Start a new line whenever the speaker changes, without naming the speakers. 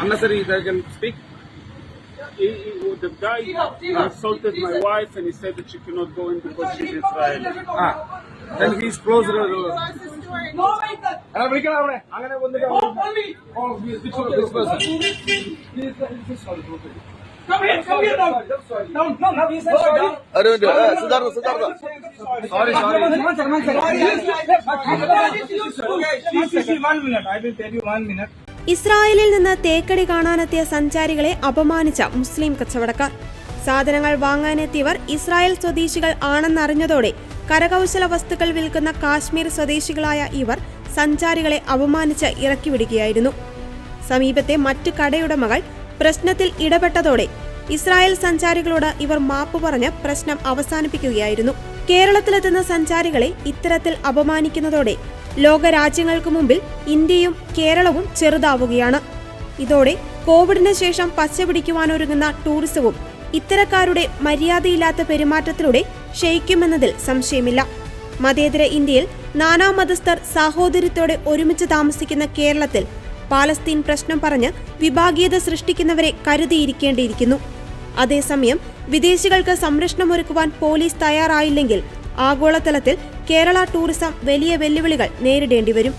unnecessary they can speak.
He, he, the guy assaulted my wife and he said that she cannot go in because she's Israeli.
Ah, then he's closer. To, എടാ, വിളിക്കണം അവിടെ. അങ്ങനെ വന്നിട്ട് Oh, he is this one, this person.
ഒരു minute ഏ, Siddhartha Siddhartha
Sorry, sorry.
ഇസ്രായേലിൽ നിന്ന് തേക്കടി കാണാനെത്തിയ സഞ്ചാരികളെ അപമാനിച്ച മുസ്ലിം കച്ചവടക്കാർ. സാധനങ്ങൾ വാങ്ങാനെത്തിയവർ ഇസ്രായേൽ സ്വദേശികൾ ആണെന്നറിഞ്ഞതോടെ കരകൗശല വസ്തുക്കൾ വിൽക്കുന്ന കാശ്മീർ സ്വദേശികളായ ഇവർ സഞ്ചാരികളെ അപമാനിച്ച് ഇറക്കിവിടുകയായിരുന്നു. സമീപത്തെ മറ്റു കടയുടമകൾ പ്രശ്നത്തിൽ ഇടപെട്ടതോടെ ഇസ്രായേൽ സഞ്ചാരികളോട് ഇവർ മാപ്പ് പറഞ്ഞ് പ്രശ്നം അവസാനിപ്പിക്കുകയായിരുന്നു. കേരളത്തിലെത്തുന്ന സഞ്ചാരികളെ ഇത്തരത്തിൽ അപമാനിക്കുന്നതോടെ ലോകരാജ്യങ്ങൾക്ക് മുമ്പിൽ ഇന്ത്യയും കേരളവും ചെറുതാവുകയാണ്. ഇതോടെ കോവിഡിന് ശേഷം പച്ചപിടിക്കുവാനൊരുങ്ങുന്ന ടൂറിസവും ഇത്തരക്കാരുടെ മര്യാദയില്ലാത്ത പെരുമാറ്റത്തിലൂടെ ക്ഷയിക്കുമെന്നതിൽ സംശയമില്ല. മതേതര ഇന്ത്യയിൽ നാനാ മതസ്ഥർ സാഹോദര്യത്തോടെ ഒരുമിച്ച് താമസിക്കുന്ന കേരളത്തിൽ പാലസ്തീൻ പ്രശ്നം പറഞ്ഞ് വിഭാഗീയത സൃഷ്ടിക്കുന്നവരെ കരുതിയിരിക്കേണ്ടിയിരിക്കുന്നു. അതേസമയം വിദേശികൾക്ക് സംരക്ഷണമൊരുക്കുവാൻ പോലീസ് തയ്യാറായില്ലെങ്കിൽ ആഗോളതലത്തിൽ കേരള ടൂറിസം വലിയ വെല്ലുവിളികൾ നേരിടേണ്ടി വരും